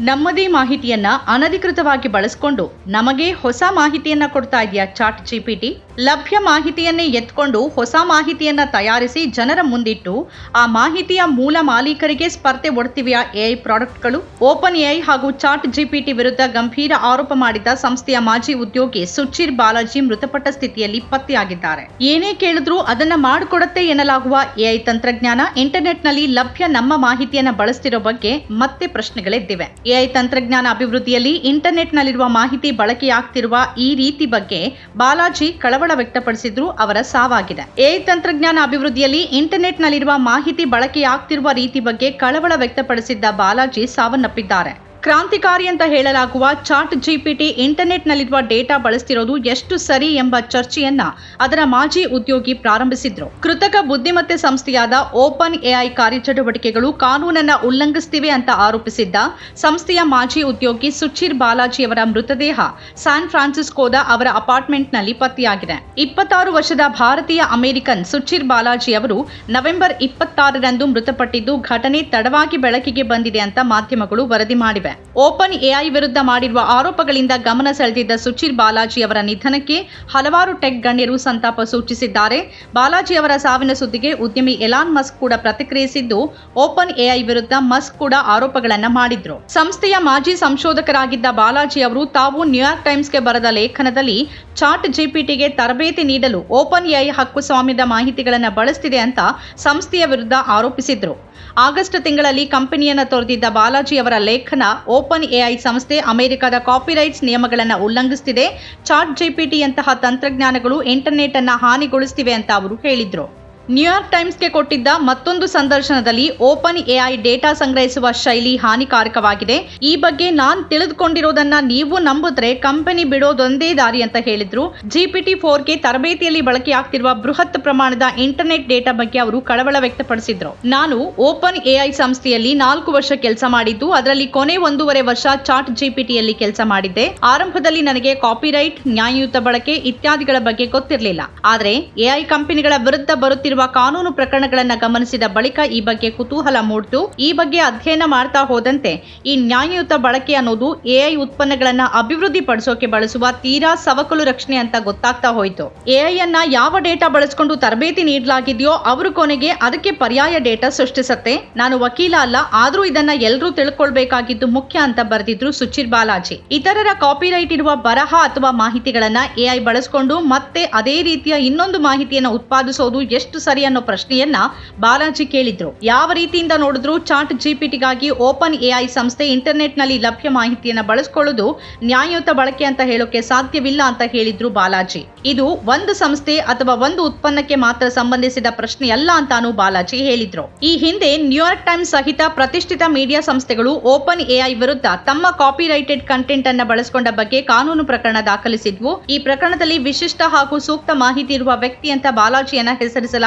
ನಮ್ಮದೇ ಮಾಹಿತಿಯನ್ನ ಅನಧಿಕೃತವಾಗಿ ಬಳಸಿಕೊಂಡು ನಮಗೆ ಹೊಸ ಮಾಹಿತಿಯನ್ನ ಕೊಡ್ತಾ ಇದೆಯಾ ಚಾಟ್ ಜಿಪಿಟಿ ಲಭ್ಯ ಮಾಹಿತಿಯನ್ನೇ ಎತ್ಕೊಂಡು ಹೊಸ ಮಾಹಿತಿಯನ್ನ ತಯಾರಿಸಿ ಜನರ ಮುಂದಿಟ್ಟು ಆ ಮಾಹಿತಿಯ ಮೂಲ ಮಾಲೀಕರಿಗೆ ಸ್ಪರ್ಧೆ ಒಡ್ತಿವೆಯಾ ಎಐ ಪ್ರಾಡಕ್ಟ್ಗಳು? ಓಪನ್ ಎಐ ಹಾಗೂ ಚಾಟ್ ಜಿಪಿಟಿ ವಿರುದ್ಧ ಗಂಭೀರ ಆರೋಪ ಮಾಡಿದ ಸಂಸ್ಥೆಯ ಮಾಜಿ ಉದ್ಯೋಗಿ ಸುಚಿರ್ ಬಾಲಾಜಿ ಮೃತಪಟ್ಟ ಸ್ಥಿತಿಯಲ್ಲಿ ಪತ್ತೆಯಾಗಿದ್ದಾರೆ. ಏನೇ ಕೇಳಿದ್ರೂ ಅದನ್ನ ಮಾಡಿಕೊಡತ್ತೆ ಎನ್ನಲಾಗುವ ಎಐ ತಂತ್ರಜ್ಞಾನ ಇಂಟರ್ನೆಟ್ನಲ್ಲಿ ಲಭ್ಯ ನಮ್ಮ ಮಾಹಿತಿಯನ್ನ ಬಳಸ್ತಿರೋ ಬಗ್ಗೆ ಮತ್ತೆ ಪ್ರಶ್ನೆಗಳೆದ್ದಿವೆ ಎಐ ತಂತ್ರಜ್ಞಾನ ಅಭಿವೃದ್ಧಿಯಲ್ಲಿ ಇಂಟರ್ನೆಟ್ನಲ್ಲಿರುವ ಮಾಹಿತಿ ಬಳಕೆಯಾಗ್ತಿರುವ ಈ ರೀತಿ ಬಗ್ಗೆ ಬಾಲಾಜಿ ಕಳವಳ ವ್ಯಕ್ತಪಡಿಸಿದ್ರು, ಅವರ ಸಾವಾಗಿದೆ. ಎಐ ತಂತ್ರಜ್ಞಾನ ಅಭಿವೃದ್ಧಿಯಲ್ಲಿ ಇಂಟರ್ನೆಟ್ನಲ್ಲಿರುವ ಮಾಹಿತಿ ಬಳಕೆಯಾಗ್ತಿರುವ ರೀತಿ ಬಗ್ಗೆ ಕಳವಳ ವ್ಯಕ್ತಪಡಿಸಿದ್ದ ಬಾಲಾಜಿ ಸಾವನ್ನಪ್ಪಿದ್ದಾರೆ. ಕ್ರಾಂತಿಕಾರಿ ಅಂತ ಹೇಳಲಾಗುವ ಚಾಟ್ ಜಿಪಿಟಿ ಇಂಟರ್ನೆಟ್ನಲ್ಲಿರುವ ಡೇಟಾ ಬಳಸ್ತಿರೋದು ಎಷ್ಟು ಸರಿ ಎಂಬ ಚರ್ಚೆಯನ್ನ ಅದರ ಮಾಜಿ ಉದ್ಯೋಗಿ ಪ್ರಾರಂಭಿಸಿದ್ರು. ಕೃತಕ ಬುದ್ಧಿಮತ್ತೆ ಸಂಸ್ಥೆಯಾದ ಓಪನ್ ಎಐ ಕಾರ್ಯಚಟುವಟಿಕೆಗಳು ಕಾನೂನನ್ನ ಉಲ್ಲಂಘಿಸ್ತಿವೆ ಅಂತ ಆರೋಪಿಸಿದ್ದ ಸಂಸ್ಥೆಯ ಮಾಜಿ ಉದ್ಯೋಗಿ ಸುಚಿರ್ ಬಾಲಾಜಿಯವರ ಮೃತದೇಹ ಸ್ಯಾನ್ ಫ್ರಾನ್ಸಿಸ್ಕೋದ ಅವರ ಅಪಾರ್ಟ್ಮೆಂಟ್ನಲ್ಲಿ ಪತ್ತೆಯಾಗಿದೆ. ಇಪ್ಪತ್ತಾರು ವರ್ಷದ ಭಾರತೀಯ ಅಮೆರಿಕನ್ ಸುಚಿರ್ ಬಾಲಾಜಿ ಅವರು ನವೆಂಬರ್ ಇಪ್ಪತ್ತಾರರಂದು ಮೃತಪಟ್ಟಿದ್ದು ಘಟನೆ ತಡವಾಗಿ ಬೆಳಕಿಗೆ ಬಂದಿದೆ ಅಂತ ಮಾಧ್ಯಮಗಳು ವರದಿ ಮಾಡಿವೆ. ಓಪನ್ ಎಐ ವಿರುದ್ಧ ಮಾಡಿರುವ ಆರೋಪಗಳಿಂದ ಗಮನ ಸೆಳೆದಿದ್ದ ಸುಚಿರ್ ಬಾಲಾಜಿ ಅವರ ನಿಧನಕ್ಕೆ ಹಲವಾರು ಟೆಕ್ ಗಣ್ಯರು ಸಂತಾಪ ಸೂಚಿಸಿದ್ದಾರೆ. ಬಾಲಾಜಿ ಅವರ ಸಾವಿನ ಸುದ್ದಿಗೆ ಉದ್ಯಮಿ ಎಲಾನ್ ಮಸ್ಕ್ ಕೂಡ ಪ್ರತಿಕ್ರಿಯಿಸಿದ್ದು, ಓಪನ್ ಎಐ ವಿರುದ್ಧ ಮಸ್ಕ್ ಕೂಡ ಆರೋಪಗಳನ್ನು ಮಾಡಿದ್ರು. ಸಂಸ್ಥೆಯ ಮಾಜಿ ಸಂಶೋಧಕರಾಗಿದ್ದ ಬಾಲಾಜಿ ಅವರು ತಾವು ನ್ಯೂಯಾರ್ಕ್ ಟೈಮ್ಸ್ಗೆ ಬರೆದ ಲೇಖನದಲ್ಲಿ, ಚಾಟ್ ಜಿಪಿಟಿಗೆ ತರಬೇತಿ ನೀಡಲು ಓಪನ್ ಎಐ ಹಕ್ಕು ಸ್ವಾಮ್ಯದ ಮಾಹಿತಿಗಳನ್ನು ಬಳಸ್ತಿದೆ ಅಂತ ಸಂಸ್ಥೆಯ ವಿರುದ್ಧ ಆರೋಪಿಸಿದ್ರು. ಆಗಸ್ಟ್ ತಿಂಗಳಲ್ಲಿ ಕಂಪನಿಯನ್ನು ತೊರೆದಿದ್ದ ಬಾಲಾಜಿ ಅವರ ಲೇಖನ ಓಪನ್ ಎಐ ಸಂಸ್ಥೆ ಅಮೆರಿಕದ ಕಾಪಿರೈಟ್ಸ್ ನಿಯಮಗಳನ್ನು ಉಲ್ಲಂಘಿಸುತ್ತಿದೆ ಚಾಟ್ ಜಿಪಿಟಿಯಂತಹ ತಂತ್ರಜ್ಞಾನಗಳು ಇಂಟರ್ನೆಟ್ ಅನ್ನು ಹಾನಿಗೊಳಿಸುತ್ತಿವೆ ಅಂತ ಅವರು ಹೇಳಿದ್ರು. ನ್ಯೂಯಾರ್ಕ್ ಟೈಮ್ಸ್ಗೆ ಕೊಟ್ಟಿದ್ದ ಮತ್ತೊಂದು ಸಂದರ್ಶನದಲ್ಲಿ ಓಪನ್ ಎಐ ಡೇಟಾ ಸಂಗ್ರಹಿಸುವ ಶೈಲಿ ಹಾನಿಕಾರಕವಾಗಿದೆ. ಈ ಬಗ್ಗೆ ನಾನ್ ತಿಳಿದುಕೊಂಡಿರೋದನ್ನ ನೀವು ನಂಬಿದ್ರೆ ಕಂಪನಿ ಬಿಡೋದೊಂದೇ ದಾರಿ ಅಂತ ಹೇಳಿದ್ರು. ಜಿಪಿಟಿ ಫೋರ್ಗೆ ತರಬೇತಿಯಲ್ಲಿ ಬಳಕೆಯಾಗ್ತಿರುವ ಬೃಹತ್ ಪ್ರಮಾಣದ ಇಂಟರ್ನೆಟ್ ಡೇಟಾ ಬಗ್ಗೆ ಅವರು ಕಳವಳ ವ್ಯಕ್ತಪಡಿಸಿದ್ರು. ನಾನು ಓಪನ್ ಎಐ ಸಂಸ್ಥೆಯಲ್ಲಿ ನಾಲ್ಕು ವರ್ಷ ಕೆಲಸ ಮಾಡಿದ್ದು, ಅದರಲ್ಲಿ ಕೊನೆ ಒಂದೂವರೆ ವರ್ಷ ಚಾಟ್ ಜಿಪಿಟಿಯಲ್ಲಿ ಕೆಲಸ ಮಾಡಿದ್ದೆ. ಆರಂಭದಲ್ಲಿ ನನಗೆ ಕಾಪಿರೈಟ್ ನ್ಯಾಯಯುತ ಬಳಕೆ ಇತ್ಯಾದಿಗಳ ಬಗ್ಗೆ ಗೊತ್ತಿರಲಿಲ್ಲ. ಆದರೆ ಎಐ ಕಂಪನಿಗಳ ವಿರುದ್ಧ ಬರುತ್ತಿರುವ ಕಾನೂನು ಪ್ರಕರಣಗಳನ್ನು ಗಮನಿಸಿದ ಬಳಿಕ ಈ ಬಗ್ಗೆ ಕುತೂಹಲ ಮೂಡಿತು ಈ ಬಗ್ಗೆ ಅಧ್ಯಯನ ಮಾಡ್ತಾ ಹೋದಂತೆ ಈ ನ್ಯಾಯಯುತ ಬಳಕೆ ಅನ್ನೋದು ಎಐ ಉತ್ಪನ್ನಗಳನ್ನ ಅಭಿವೃದ್ಧಿ ಪಡಿಸೋಕೆ ಬಳಸುವ ತೀರಾ ಸವಕಲು ರಕ್ಷಣೆ ಅಂತ ಗೊತ್ತಾಗ್ತಾ ಹೋಯಿತು. ಎಐ ಅನ್ನ ಯಾವ ಡೇಟಾ ಬಳಸಿಕೊಂಡು ತರಬೇತಿ ನೀಡಲಾಗಿದೆಯೋ ಅವರು ಕೊನೆಗೆ ಅದಕ್ಕೆ ಪರ್ಯಾಯ ಡೇಟಾ ಸೃಷ್ಟಿಸುತ್ತೆ. ನಾನು ವಕೀಲ ಅಲ್ಲ, ಆದ್ರೂ ಇದನ್ನ ಎಲ್ಲರೂ ತಿಳ್ಕೊಳ್ಬೇಕಾಗಿದ್ದು ಮುಖ್ಯ ಅಂತ ಬರೆದಿದ್ರು ಸುಚಿರ್ ಬಾಲಾಜಿ. ಇತರರ ಕಾಪಿರೈಟ್ ಇರುವ ಬರಹ ಅಥವಾ ಮಾಹಿತಿಗಳನ್ನ ಎಐ ಬಳಸಿಕೊಂಡು ಮತ್ತೆ ಅದೇ ರೀತಿಯ ಇನ್ನೊಂದು ಮಾಹಿತಿಯನ್ನ ಉತ್ಪಾದಿಸೋದು ಎಷ್ಟು ಸರಿ ಅನ್ನೋ ಪ್ರಶ್ನೆಯನ್ನ ಬಾಲಾಜಿ ಕೇಳಿದ್ರು. ಯಾವ ರೀತಿಯಿಂದ ನೋಡಿದ್ರು ಚಾಟ್ ಜಿಪಿಟಿಗಾಗಿ ಓಪನ್ ಎಐ ಸಂಸ್ಥೆ ಇಂಟರ್ನೆಟ್ನಲ್ಲಿ ಲಭ್ಯ ಮಾಹಿತಿಯನ್ನ ಬಳಸಿಕೊಳ್ಳುವುದು ನ್ಯಾಯಯುತ ಬಳಕೆ ಅಂತ ಹೇಳೋಕೆ ಸಾಧ್ಯವಿಲ್ಲ ಅಂತ ಹೇಳಿದ್ರು ಬಾಲಾಜಿ. ಇದು ಒಂದು ಸಂಸ್ಥೆ ಅಥವಾ ಒಂದು ಉತ್ಪನ್ನಕ್ಕೆ ಮಾತ್ರ ಸಂಬಂಧಿಸಿದ ಪ್ರಶ್ನೆ ಅಲ್ಲ ಅಂತಾನು ಬಾಲಾಜಿ ಹೇಳಿದ್ರು. ಈ ಹಿಂದೆ ನ್ಯೂಯಾರ್ಕ್ ಟೈಮ್ಸ್ ಸಹಿತ ಪ್ರತಿಷ್ಠಿತ ಮೀಡಿಯಾ ಸಂಸ್ಥೆಗಳು ಓಪನ್ ಎಐ ವಿರುದ್ಧ ತಮ್ಮ ಕಾಪಿರೈಟೆಡ್ ಕಂಟೆಂಟ್ ಅನ್ನ ಬಳಸಿಕೊಂಡ ಬಗ್ಗೆ ಕಾನೂನು ಪ್ರಕರಣ ದಾಖಲಿಸಿದ್ವು. ಈ ಪ್ರಕರಣದಲ್ಲಿ ವಿಶಿಷ್ಟ ಹಾಗೂ ಸೂಕ್ತ ಮಾಹಿತಿ ಇರುವ ವ್ಯಕ್ತಿ ಅಂತ ಬಾಲಾಜಿಯನ್ನ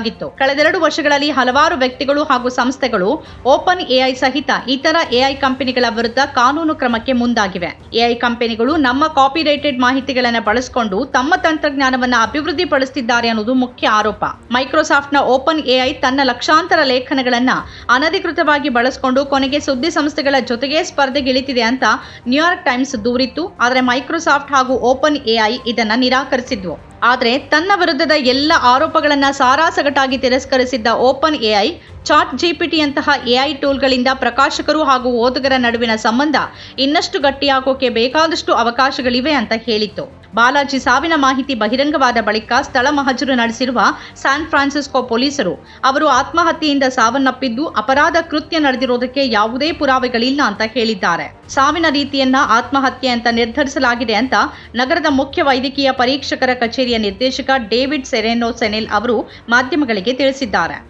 ಹೆಸರಿಸಲಾಗಿತ್ತು ಕಳೆದೆರಡು ವರ್ಷಗಳಲ್ಲಿ ಹಲವಾರು ವ್ಯಕ್ತಿಗಳು ಹಾಗೂ ಸಂಸ್ಥೆಗಳು ಓಪನ್ ಎಐ ಸಹಿತ ಇತರ ಎಐ ಕಂಪನಿಗಳ ವಿರುದ್ಧ ಕಾನೂನು ಕ್ರಮಕ್ಕೆ ಮುಂದಾಗಿವೆ. ಎಐ ಕಂಪನಿಗಳು ನಮ್ಮ ಕಾಪಿರೈಟೆಡ್ ಮಾಹಿತಿಗಳನ್ನು ಬಳಸಿಕೊಂಡು ತಮ್ಮ ತಂತ್ರಜ್ಞಾನವನ್ನು ಅಭಿವೃದ್ಧಿಪಡಿಸುತ್ತಿದ್ದಾರೆ ಅನ್ನೋದು ಮುಖ್ಯ ಆರೋಪ. ಮೈಕ್ರೋಸಾಫ್ಟ್ನ ಓಪನ್ ಎಐ ತನ್ನ ಲಕ್ಷಾಂತರ ಲೇಖನಗಳನ್ನ ಅನಧಿಕೃತವಾಗಿ ಬಳಸಿಕೊಂಡು ಕೊನೆಗೆ ಸುದ್ದಿ ಸಂಸ್ಥೆಗಳ ಜೊತೆಗೆ ಸ್ಪರ್ಧೆಗಿಳಿತಿದೆ ಅಂತ ನ್ಯೂಯಾರ್ಕ್ ಟೈಮ್ಸ್ ದೂರಿತ್ತು. ಆದರೆ ಮೈಕ್ರೋಸಾಫ್ಟ್ ಹಾಗೂ ಓಪನ್ ಎಐ ಇದನ್ನು ನಿರಾಕರಿಸಿದ್ವು. ಆದರೆ ತನ್ನ ವಿರುದ್ಧದ ಎಲ್ಲ ಆರೋಪಗಳನ್ನು ಸಾರಾಸಗಟಾಗಿ ತಿರಸ್ಕರಿಸಿದ್ದ ಓಪನ್ ಎಐ ಚಾಟ್ ಜಿಪಿಟಿಯಂತಹ ಎಐ ಟೂಲ್ಗಳಿಂದ ಪ್ರಕಾಶಕರು ಹಾಗೂ ಓದುಗರ ನಡುವಿನ ಸಂಬಂಧ ಇನ್ನಷ್ಟು ಗಟ್ಟಿಯಾಗೋಕೆ ಬೇಕಾದಷ್ಟು ಅವಕಾಶಗಳಿವೆ ಅಂತ ಹೇಳಿತ್ತು. ಬಾಲಾಜಿ ಸಾವಿನ ಮಾಹಿತಿ ಬಹಿರಂಗವಾದ ಬಳಿಕ ಸ್ಥಳ ಮಹಜರು ನಡೆಸಿರುವ ಸ್ಯಾನ್ ಫ್ರಾನ್ಸಿಸ್ಕೋ ಪೊಲೀಸರು ಅವರು ಆತ್ಮಹತ್ಯೆಯಿಂದ ಸಾವನ್ನಪ್ಪಿದ್ದು ಅಪರಾಧ ಕೃತ್ಯ ನಡೆದಿರೋದಕ್ಕೆ ಯಾವುದೇ ಪುರಾವೆಗಳಿಲ್ಲ ಅಂತ ಹೇಳಿದ್ದಾರೆ. ಸಾವಿನ ರೀತಿಯನ್ನ ಆತ್ಮಹತ್ಯೆ ಅಂತ ನಿರ್ಧರಿಸಲಾಗಿದೆ ಅಂತ ನಗರದ ಮುಖ್ಯ ವೈದ್ಯಕೀಯ ಪರೀಕ್ಷಕರ ಕಚೇರಿಯ ನಿರ್ದೇಶಕ ಡೇವಿಡ್ ಸೆರೆನೋ ಸೆನೆಲ್ ಅವರು ಮಾಧ್ಯಮಗಳಿಗೆ ತಿಳಿಸಿದ್ದಾರೆ.